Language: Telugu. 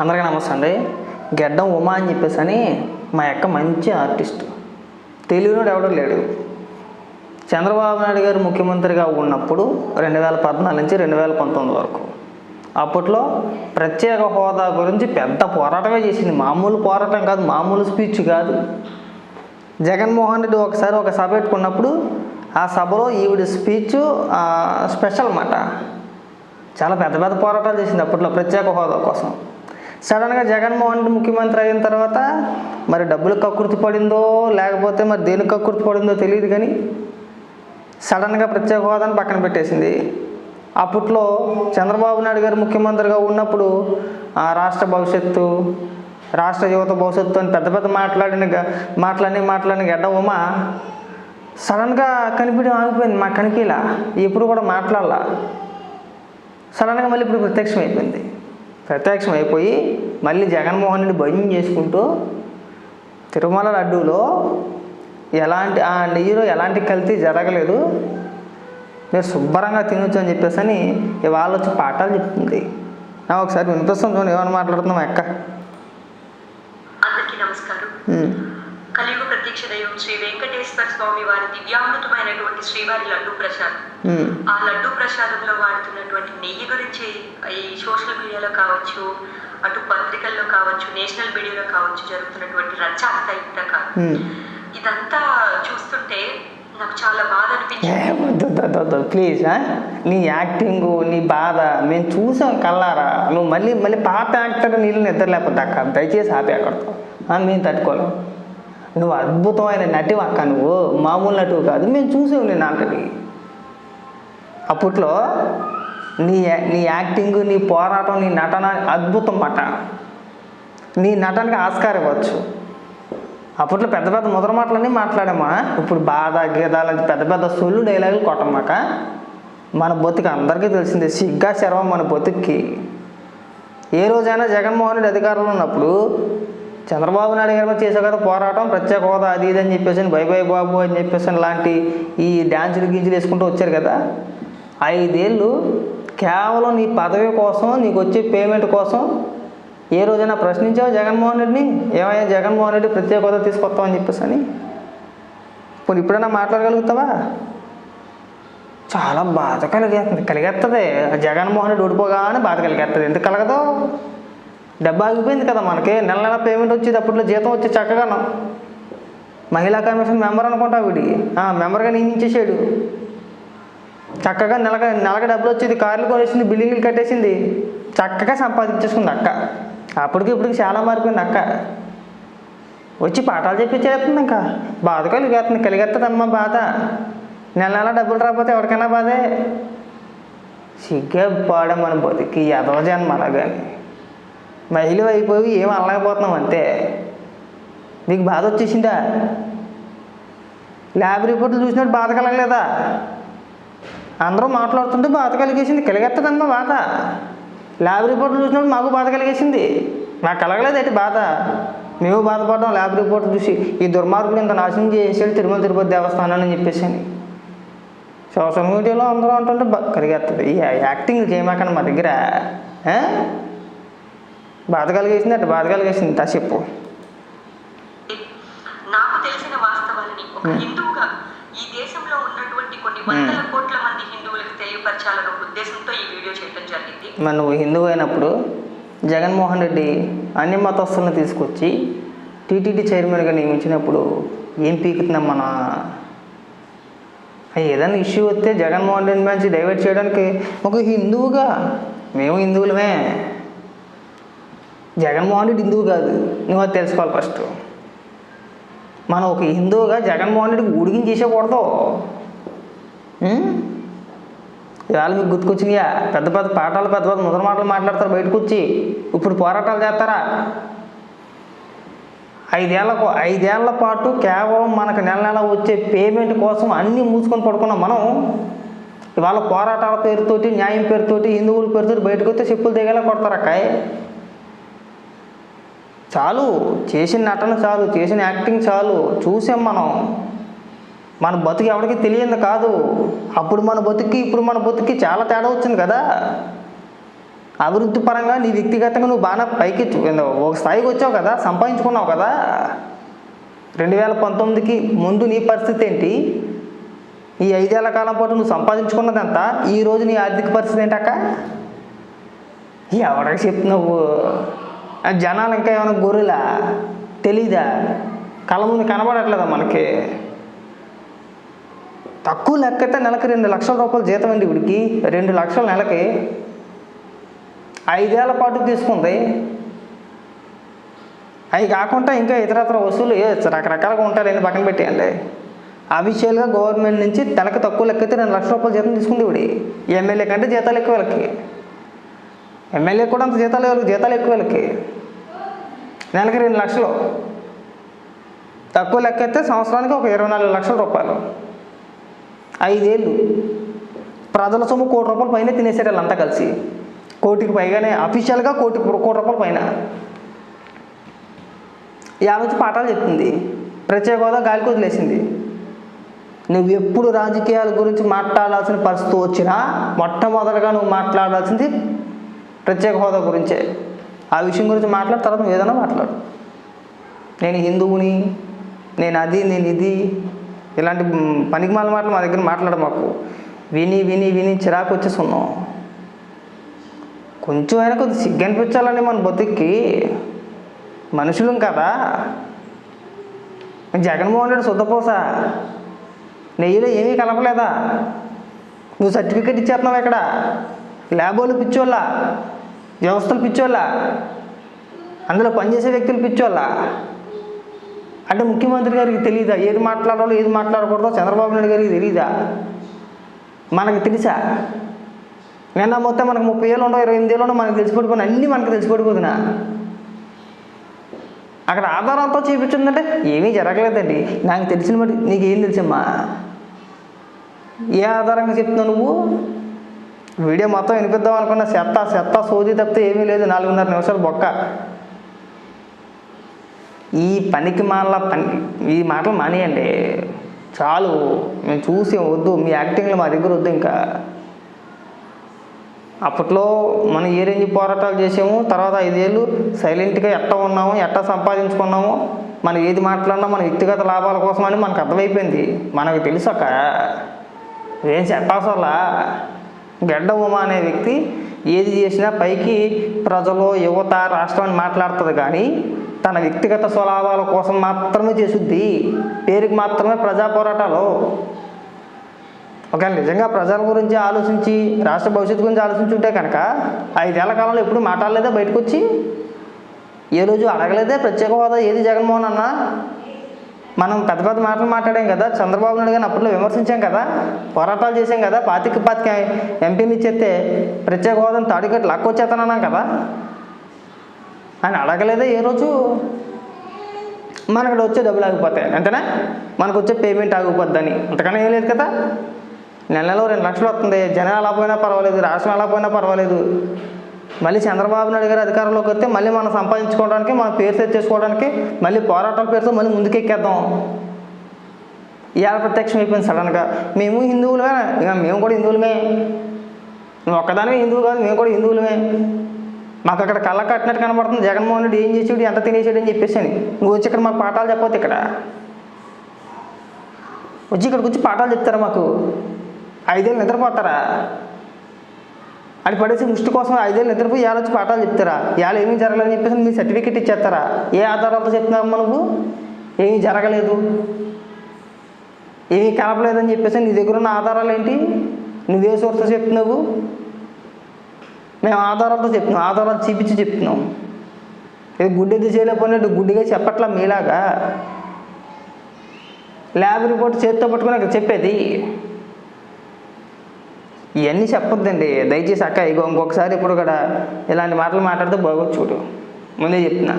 అందరికీ నమస్తే అండి. గెడ్డం ఉమా అని చెప్పేసి అని మా యొక్క మంచి ఆర్టిస్ట్. తెలియనోడు ఎవడో లేడు. చంద్రబాబు నాయుడు గారు ముఖ్యమంత్రిగా ఉన్నప్పుడు రెండు వేల పద్నాలుగు నుంచి రెండు వేల పంతొమ్మిది వరకు. అప్పట్లో ప్రత్యేక హోదా గురించి పెద్ద పోరాటమే చేసింది. మామూలు పోరాటం కాదు మామూలు స్పీచ్ కాదు. జగన్మోహన్ రెడ్డి ఒకసారి ఒక సభ పెట్టుకున్నప్పుడు ఆ సభలో ఈవిడ స్పీచ్ స్పెషల్ అన్నమాట చాలా పెద్ద పెద్ద పోరాటాలు చేసింది అప్పట్లో ప్రత్యేక హోదా కోసం. సడన్గా జగన్మోహన్ రెడ్డి ముఖ్యమంత్రి అయిన తర్వాత మరి డబ్బులు కక్కుర్తి పడిందో లేకపోతే మరి దేనికి కక్కుర్తి పడిందో తెలియదు కానీ సడన్గా ప్రత్యేక హోదాని పక్కన పెట్టేసింది. అప్పట్లో చంద్రబాబు నాయుడు గారు ముఖ్యమంత్రిగా ఉన్నప్పుడు ఆ రాష్ట్ర భవిష్యత్తు రాష్ట్ర యువత భవిష్యత్తు అని పెద్ద పెద్ద మాట్లాడిన మాట్లాడి మాట్లాడిన గడ్డ ఉమ సడన్గా కనిపించడం ఆగిపోయింది మాకు కనిపించలా ఎప్పుడు కూడా మాట్లాడాల. సడన్గా మళ్ళీ ఇప్పుడు ప్రత్యక్షం అయిపోయింది ప్రత్యక్షం అయిపోయి మళ్ళీ జగన్మోహన్ రెడ్డి భయం చేసుకుంటూ తిరుమల లడ్డూలో ఎలాంటి ఆ నెయ్యిలో ఎలాంటి కల్తీ జరగలేదు. మీరు శుభ్రంగా తినొచ్చు అని చెప్పేసి అని ఇవాళ వచ్చి పాఠాలు చెప్తుంది. నా ఒకసారి వినిపిస్తాం చూడండి ఏమైనా మాట్లాడుతున్నాం అక్క? అందరికీ నమస్కారం. కలియుగ ప్రత్యక్ష దైవం శ్రీ వెంకటేశ్వర స్వామి వారి దివ్యామృతమైనటువంటి శ్రీవారి లడ్డు ప్రసాదం. ఆ లడ్డు ప్రసాదంలో వాడుతున్నటువంటి నెయ్యి గురించి ఈ సోషల్ మీడియాలో కావచ్చు అటు పత్రికల్లో కావచ్చు నేషనల్ మీడియాలో కావచ్చు జరుగుతున్నటువంటి రచ్చ అంతా ఇంత కాదు ఉమ్. ఇదంతా చూస్తుంటే నాకు చాలా బాధ అనిపించింది ప్లీజ్? నీ యాక్టింగ్ నీ బాధ మేము చూసాం కల్లారా నువ్వు మళ్ళీ మళ్ళీ పాత యాక్టర్ నీళ్ళు నిద్ర లేకపోతే అక్క దయచేసి ఆపే అక్కడతో మేము తట్టుకోలేం నువ్వు అద్భుతమైన నటి అక్క నువ్వు? మామూలు నటువు కాదు. మేము చూసాం నేను ఆల్రెడీ. అప్పట్లో నీ నీ యాక్టింగ్ నీ పోరాటం నీ నటన అద్భుతం మాట నీ నటనకి ఆస్కారం ఇవ్వచ్చు. అప్పట్లో పెద్ద పెద్ద ముద్ర మాటలన్నీ మాట్లాడామా? ఇప్పుడు బాధ గీదాలని పెద్ద పెద్ద సొల్లు డైలాగులు కొట్టమాక మన బతుకు అందరికీ తెలిసిందే సిగ్గా శర్వం మన బతుక్కి ఏ రోజైనా జగన్మోహన్ రెడ్డి అధికారంలో ఉన్నప్పుడు చంద్రబాబు నాయుడు గారు చేసే కదా పోరాటం ప్రత్యేక హోదా అది ఇది అని చెప్పేసి బై బై బాబు అని చెప్పేసి లాంటి ఈ డ్యాన్సులు గీంచులు వేసుకుంటూ వచ్చారు కదా. ఐదేళ్ళు కేవలం నీ పదవి కోసం నీకు వచ్చే పేమెంట్ కోసం ఏ రోజైనా ప్రశ్నించావు జగన్మోహన్ రెడ్డిని? ఏమయ్యా జగన్మోహన్ రెడ్డి ప్రత్యేక హోదా తీసుకొస్తామని చెప్పేసి అని? ఇప్పుడు ఇప్పుడైనా మాట్లాడగలుగుతావా? చాలా బాధ కలిగేస్తుంది కలిగేస్తుంది జగన్మోహన్ రెడ్డి ఓడిపోగానే బాధ కలిగేస్తుంది ఎందుకు కలగదు? డబ్బు ఆగిపోయింది కదా మనకి. నెల నెల పేమెంట్ వచ్చేది అప్పట్లో జీతం వచ్చి చక్కగా మహిళా కమిషన్ మెంబర్ అనుకుంటా వీడి. ఆ, మెంబర్గా నియమించేసాడు. చక్కగా నెలగా నెలకి డబ్బులు వచ్చేది. కార్లు కొనేసింది బిల్డింగ్లు కట్టేసింది. చక్కగా సంపాదించేసుకుంది అక్క. అప్పటికి ఇప్పటికి చాలా మారిపోయింది అక్క. వచ్చి పాఠాలు చెప్పించేస్తుంది ఇంకా. బాధ కలిగేస్తుంది. కలిగేస్తుందమ్మా బాధ. నెల నెల డబ్బులు రాకపోతే ఎవరికైనా బాధే. సిగ్గే పాడ మన బతికి. ఎదవ జన్మలా కానీ మహిళ అయిపోయి ఏం అనలేకపోతున్నాం అంతే. నీకు బాధ వచ్చేసిందా? ల్యాబ్ రిపోర్ట్లు చూసినట్టు బాధ కలగలేదా? అందరూ మాట్లాడుతుంటే బాధ కలిగేసింది. కలిగెత్తదమ్మా బాధ. ల్యాబ్ రిపోర్ట్లు చూసినప్పుడు మాకు బాధ కలిగేసింది. నాకు కలగలేదు ఏంటి బాధ? మేము బాధపడ్డాం ల్యాబ్ రిపోర్ట్ చూసి. ఈ దుర్మార్గుడు ఇంత నాశనం చేసేది తిరుమల తిరుపతి దేవస్థానం అని చెప్పేసి అని. సోషల్ మీడియాలో అందరూ అంటుంటే బా కలిగేస్తుంది ఈ యాక్టింగ్ చేయమాకండి మా దగ్గర. బాధ కలిగేసింది అంటే బాధ కలిగేసింది. తా చెప్పు. నాకు తెలిసిన వాస్తవాలని ఒక హిందువుగా ఈ దేశంలో ఉన్నటువంటి కొన్ని వందల కోట్ల మంది హిందువులకు తెలియపరచాలన్న ఒక ఉద్దేశంతో ఈ వీడియో చేయడం జరిగింది. మరి నువ్వు హిందువు అయినప్పుడు జగన్మోహన్ రెడ్డి అన్ని మతస్థులను తీసుకొచ్చి టీటీడీ చైర్మన్గా నియమించినప్పుడు ఏం పీకుతున్నాం మన ఏదైనా ఇష్యూ వస్తే జగన్మోహన్ రెడ్డి నుంచి డైవర్ట్ చేయడానికి ఒక హిందువుగా. మేము హిందువులమే. జగన్మోహన్ రెడ్డి హిందువు కాదు. నువ్వు అది తెలుసుకోవాలి ఫస్ట్ మనం ఒక హిందువుగా జగన్మోహన్ రెడ్డికి ఉడిగిన చేసేకూడదు ఇవాళ మీకు గుర్తుకొచ్చినాయా? పెద్ద పెద్ద పాఠాలు పెద్ద పెద్ద ముద్ర మాటలు మాట్లాడతారు బయటకు వచ్చి ఇప్పుడు పోరాటాలు చేస్తారా? ఐదేళ్ళకు ఐదేళ్ళ పాటు కేవలం మనకు నెల నెల వచ్చే పేమెంట్ కోసం అన్నీ మూసుకొని పడుకున్నాం మనం. ఇవాళ పోరాటాల పేరుతోటి న్యాయం పేరుతోటి హిందువుల పేరుతోటి బయటకు వస్తే చెప్పులు దిగేలా కొడతారు అక్కాయ్. చాలు చేసిన నటన చాలు చేసిన యాక్టింగ్ చాలు చూసాం మనం. మన బతుకు ఎవరికి తెలియదు కాదు. అప్పుడు మన బతుక్కి ఇప్పుడు మన బతుక్కి చాలా తేడా వచ్చింది కదా. అభివృద్ధి పరంగా నీ వ్యక్తిగతంగా నువ్వు బాగా పైకి ఒక స్థాయికి వచ్చావు కదా సంపాదించుకున్నావు కదా. రెండు వేల పంతొమ్మిదికి ముందు నీ పరిస్థితి ఏంటి? ఈ ఐదేళ్ళ కాలం పాటు నువ్వు సంపాదించుకున్నది ఎంత ఈ రోజు నీ ఆర్థిక పరిస్థితి ఏంటక్క? ఎవరికి చెప్తున్నావు జనాలు ఇంకా ఏమైనా గొర్రెలా? తెలీదా? కళ్ళ ముందు కనబడట్లేదా మనకి? తక్కువ లెక్కతే నెలకి రెండు లక్షల రూపాయలు జీతం అండి ఇవిడికి రెండు లక్షల నెలకి ఐదేళ్ళ పాటు తీసుకుంది. అవి కాకుండా ఇంకా ఇతరత్ర వసూలు ఏ రకరకాలుగా ఉంటాయని పక్కన పెట్టేయండి. అఫీషియల్గా గవర్నమెంట్ నుంచి తనకు తక్కువ లెక్కైతే రెండు లక్షల రూపాయలు జీతం తీసుకుంది ఇవిడి ఎమ్మెల్యే కంటే జీతాలు ఎక్కువ వీళ్ళకి. ఎమ్మెల్యే కూడా అంత జీతాలు వాళ్ళకి జీతాలు ఎక్కువ వీళ్ళకి. నెలకి రెండు లక్షలు. తక్కువ లెక్క అయితే సంవత్సరానికి ఒక ఇరవై నాలుగు లక్షల రూపాయలు. ఐదేళ్ళు. ప్రజల సొమ్ము కోటి రూపాయల పైన తినేసారు వాళ్ళంతా కలిసి. కోటికి పైగానే అఫీషియల్గా కోటి కోటి రూపాయల పైన. యావచ్చి పాఠాలు చెప్తుంది. ప్రత్యేక హోదా గాలికి వదిలేసింది. నువ్వు ఎప్పుడు రాజకీయాల గురించి మాట్లాడాల్సిన పరిస్థితి వచ్చినా మొట్టమొదటిగా నువ్వు మాట్లాడాల్సింది ప్రత్యేక హోదా గురించే. ఆ విషయం గురించి మాట్లాడిన తర్వాత నువ్వు ఏదైనా మాట్లాడు. నేను హిందువుని నేను అది నేను ఇది ఇలాంటి పనికిమాల మాటలు మా దగ్గర మాట్లాడ మాకు విని విని విని చిరాకు వచ్చేసి ఉన్నాం కొంచెం అయినా కొద్ది సిగ్గనిపించాలని మన బతుక్కి మనుషులం కదా. జగన్మోహన్ రెడ్డి శుద్ధపోస నెయ్యిలో ఏమీ కలపలేదా? నువ్వు సర్టిఫికేట్ ఇచ్చేస్తున్నావు ఇక్కడ? ల్యాబోలు పిచ్చోళ్ళ వ్యవస్థలు పిచ్చోళ్ళ అందులో పనిచేసే వ్యక్తులు పిచ్చోళ్ళ. అంటే ముఖ్యమంత్రి గారికి తెలియదా ఏది మాట్లాడాలో ఏది మాట్లాడకూడదో చంద్రబాబు నాయుడు గారికి తెలియదా మనకు తెలుసా? నిన్న మొత్తం మనకు ముప్పై ఏళ్ళు ఉండవు ఇరవై ఎనిమిది ఏళ్ళు మనకు తెలిసిపడిపోయిన అన్నీ మనకు తెలిసిపడిపోతున్నా అక్కడ ఆధారాలతో చూపించిందంటే ఏమీ జరగలేదండి. నాకు తెలిసిన బట్టి నీకేం తెలుసమ్మా? ఏ ఆధారంగా చెప్తున్నావు నువ్వు? వీడియో మొత్తం వినిపిద్దాం అనుకున్న చెత్త చెత్త సోది తప్పితే ఏమీ లేదు. నాలుగున్నర నిమిషాలు బొక్క. ఈ పనికి మాల పని ఈ మాటలు మానేయండి. చాలు. మేము చూసి వద్దు. మీ యాక్టింగ్లు మా దగ్గర వద్దు ఇంకా. అప్పట్లో మనం ఏ రేంజ్ పోరాటాలు చేసాము. తర్వాత ఐదేళ్ళు సైలెంట్గా ఎట్ట ఉన్నాము ఎట్ట సంపాదించుకున్నాము మనం ఏది మాట్లాడినా మన వ్యక్తిగత లాభాల కోసం అని మనకు అర్థమైపోయింది. మనకు తెలుసక్క ఏం చెప్పాల్సలా? గడ్డ ఉమా అనే వ్యక్తి ఏది చేసినా పైకి ప్రజలు యువత రాష్ట్రం అని మాట్లాడుతుంది కానీ తన వ్యక్తిగత స్వలాభాల కోసం మాత్రమే చేసుద్ది పేరుకి మాత్రమే ప్రజా పోరాటాలు. ఒకవేళ నిజంగా ప్రజల గురించి ఆలోచించి రాష్ట్ర భవిష్యత్తు గురించి ఆలోచించుంటే కనుక ఐదేళ్ళ కాలంలో ఎప్పుడు మాట్లాడలేదా బయటకు వచ్చి ఏ రోజు అడగలేదే ప్రత్యేక హోదా? ఏది జగన్మోహన్ అన్నా? మనం పెద్ద పెద్ద మాటలు మాట్లాడాం కదా చంద్రబాబు నాయుడు గారిని అప్పట్లో విమర్శించాం కదా పోరాటాలు చేసాం కదా పాతిక పాతిక ఎంపీని ఇచ్చేస్తే ప్రత్యేక హోదాను తాడికట్టు లాక్కొచ్చేస్తానన్నాం కదా. ఆయన అడగలేదే ఏ రోజు? మనకు వచ్చే డబ్బులు ఆగిపోతాయి అంతేనా? మనకు వచ్చే పేమెంట్ ఆగిపోద్దని. అంతకన్నా ఏం లేదు కదా. నెల నెలలో రెండు లక్షలు వస్తుంది జనం ఎలా పోయినా పర్వాలేదు రాష్ట్రం ఎలా పోయినా పర్వాలేదు. మళ్ళీ చంద్రబాబు నాయుడు గారు అధికారంలోకి వస్తే మళ్ళీ మనం సంపాదించుకోవడానికి మన పేరు సెట్ చేసుకోవడానికి మళ్ళీ పోరాటాల పేరుతో మళ్ళీ ముందుకెక్కేద్దాం. ఇవాళ ప్రత్యక్షం అయిపోయింది సడన్గా. మేము హిందువులమే ఇక మేము కూడా హిందువులమే. నువ్వు ఒక్కదానివే హిందువు కాదు మేము కూడా హిందువులమే. మాకు అక్కడ కళ్ళ కట్టినట్టు కనబడుతుంది. జగన్మోహన్ రెడ్డి ఏం చేసాడు ఎంత తినేసాడు అని చెప్పేసి అని. నువ్వు వచ్చి ఇక్కడ మాకు పాఠాలు చెప్పొద్దు ఇక్కడ. వచ్చి ఇక్కడికి వచ్చి పాఠాలు చెప్తారా మాకు? ఐదేళ్ళు నిద్రపోతారా? అది పడేసి ముష్టి కోసం ఐదేళ్ళు నిద్రపోయి ఏళ్ళ వచ్చి పాఠాలు చెప్తారా? ఏళ్ళు ఏమీ జరగలేదని చెప్పేసి మీ సర్టిఫికెట్ ఇచ్చేస్తారా? ఏ ఆధారాలతో చెప్తున్నావమ్మా నువ్వు? ఏమీ జరగలేదు. ఏమీ కలపలేదని చెప్పేసి నీ దగ్గర ఉన్న ఆధారాలు ఏంటి? నువ్వే సోర్స్ చెప్తున్నావు? మేము ఆధారాలతో చెప్తున్నాం. ఆధారాలు చూపించి చెప్తున్నాం. ఇది గుడ్డెది చేయలేకపోయినట్టు గుడ్డిగా చెప్పట్లా మీలాగా? ల్యాబ్ రిపోర్ట్ చేతితో పట్టుకుని అక్కడ చెప్పేది. ఇవన్నీ చెప్పొద్దండి. దయచేసి అక్క ఇగో ఇంకొకసారి ఇప్పుడు కూడా ఇలాంటి మాటలు మాట్లాడితే బాగోచ్చు చూడు. ముందే చెప్తున్నా